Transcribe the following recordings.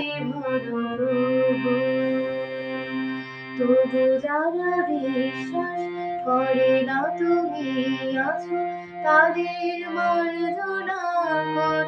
আলোয় ভরো তবু যারা বিশ্বাস করে না তুমি আছো তাদের মার্জনা করো।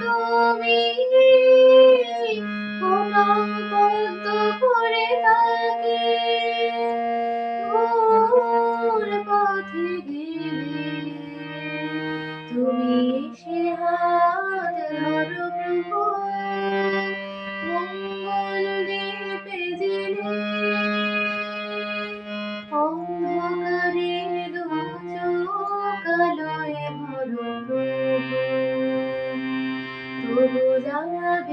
তুমি প্রণাম করে তাকে পথে